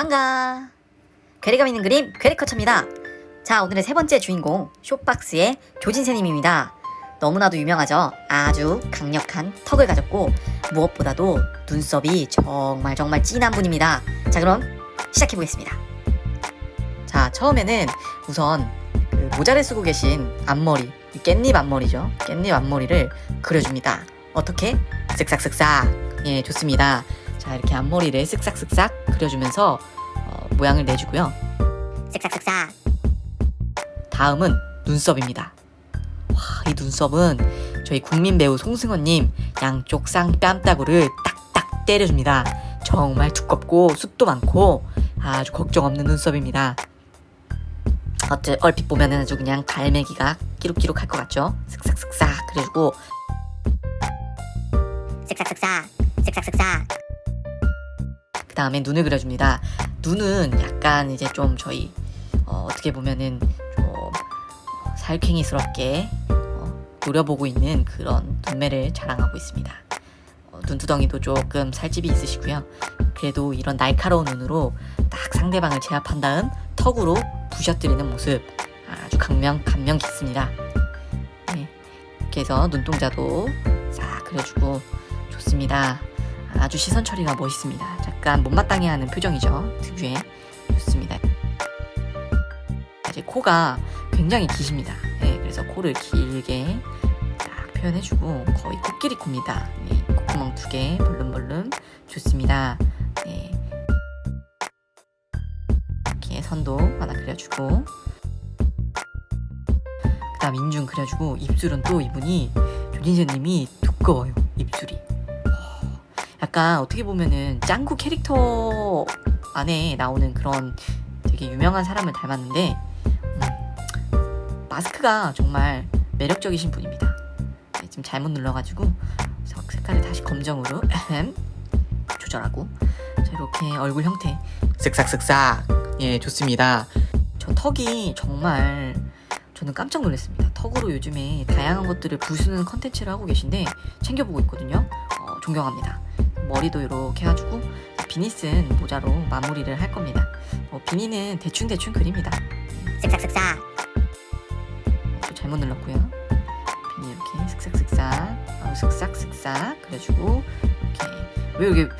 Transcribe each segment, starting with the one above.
반가. 괴리감 있는 그림 괴리커처입니다. 자 오늘의 세 번째 주인공 쇼박스의 조진세님입니다. 너무나도 유명하죠. 아주 강력한 턱을 가졌고 무엇보다도 눈썹이 정말 정말 진한 분입니다. 자 그럼 시작해 보겠습니다. 자 처음에는 우선 그 모자를 쓰고 계신 앞머리 이 깻잎 앞머리죠. 깻잎 앞머리를 그려줍니다. 어떻게? 쓱싹쓱싹. 예 좋습니다. 자 이렇게 앞머리를 쓱싹쓱싹 그려주면서 어, 모양을 내주고요. 쓱싹쓱싹 다음은 눈썹입니다. 와, 이 눈썹은 저희 국민 배우 송승헌님 양쪽 쌍뺨따구를 딱딱 때려줍니다. 정말 두껍고 숱도 많고 아주 걱정 없는 눈썹입니다. 어째 얼핏 보면은 아주 그냥 갈매기가 끼룩끼룩할 것 같죠? 슥싹슥싹 그래주고 쓱싹쓱싹 쓱싹쓱싹 그 다음에 눈을 그려줍니다. 눈은 약간 이제 좀 저희 어, 떻게 보면은 좀 어, 살쾡이스럽게 어, 노려보고 있는 그런 눈매를 자랑하고 있습니다. 어, 눈두덩이도 조금 살집이 있으시고요. 그래도 이런 날카로운 눈으로 딱 상대방을 제압한 다음 턱으로 부셔뜨리는 모습 아주 강명 감명 깊습니다. 네, 이렇게 해서 눈동자도 싹 그려주고 좋습니다. 아주 시선 처리가 멋있습니다. 잠깐 못마땅해 하는 표정이죠. 특유의 좋습니다. 이제 코가 굉장히 기십니다. 네, 그래서 코를 길게 딱 표현해주고 거의 코끼리 코입니다. 네, 콧구멍 두 개 벌름벌름 좋습니다. 네. 이렇게 선도 하나 그려주고 그다음 인중 그려주고 입술은 또 이분이 조진세님이 두꺼워요. 입술이. 약간 어떻게 보면은 짱구 캐릭터 안에 나오는 그런 되게 유명한 사람을 닮았는데 음, 마스크가 정말 매력적이신 분입니다. 네, 지금 잘못 눌러가지고 색- 색깔을 다시 검정으로 조절하고 자, 이렇게 얼굴 형태 쓱싹쓱싹 예 좋습니다. 저 턱이 정말 저는 깜짝 놀랐습니다. 턱으로 요즘에 다양한 것들을 부수는 컨텐츠를 하고 계신데 챙겨보고 있거든요. 어, 존경합니다. 머리도 이렇게 해가지고 비니 쓴 모자로 마무리를 할 겁니다. 어, 비니는 대충 대충 그립니다. 쓱싹쓱싹 어, 또 잘못 눌렀고요. 비니 이렇게 슥싹슥싹, 어, 슥싹슥싹 그려주고 이렇게 왜 이렇게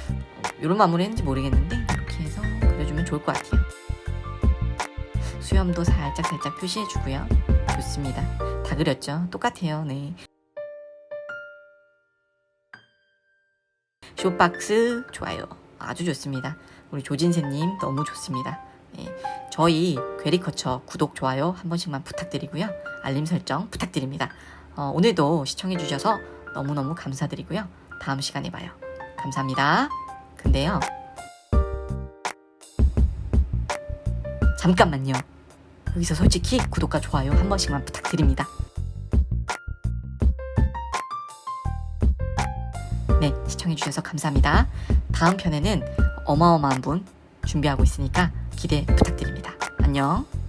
이런 마무리 했는지 모르겠는데 이렇게 해서 그려주면 좋을 것 같아요. 수염도 살짝 살짝 표시해주고요. 좋습니다. 다 그렸죠? 똑같아요. 네. 쇼박스 좋아요. 아주 좋습니다. 우리 조진세님 너무 좋습니다. 네, 저희 괴리커처 구독 좋아요 한 번씩만 부탁드리고요. 알림 설정 부탁드립니다. 어, 오늘도 시청해주셔서 너무너무 감사드리고요. 다음 시간에 봐요. 감사합니다. 근데요. 잠깐만요. 여기서 솔직히 구독과 좋아요 한 번씩만 부탁드립니다. 네, 시청해주셔서 감사합니다. 다음 편에는 어마어마한 분 준비하고 있으니까 기대 부탁드립니다. 안녕.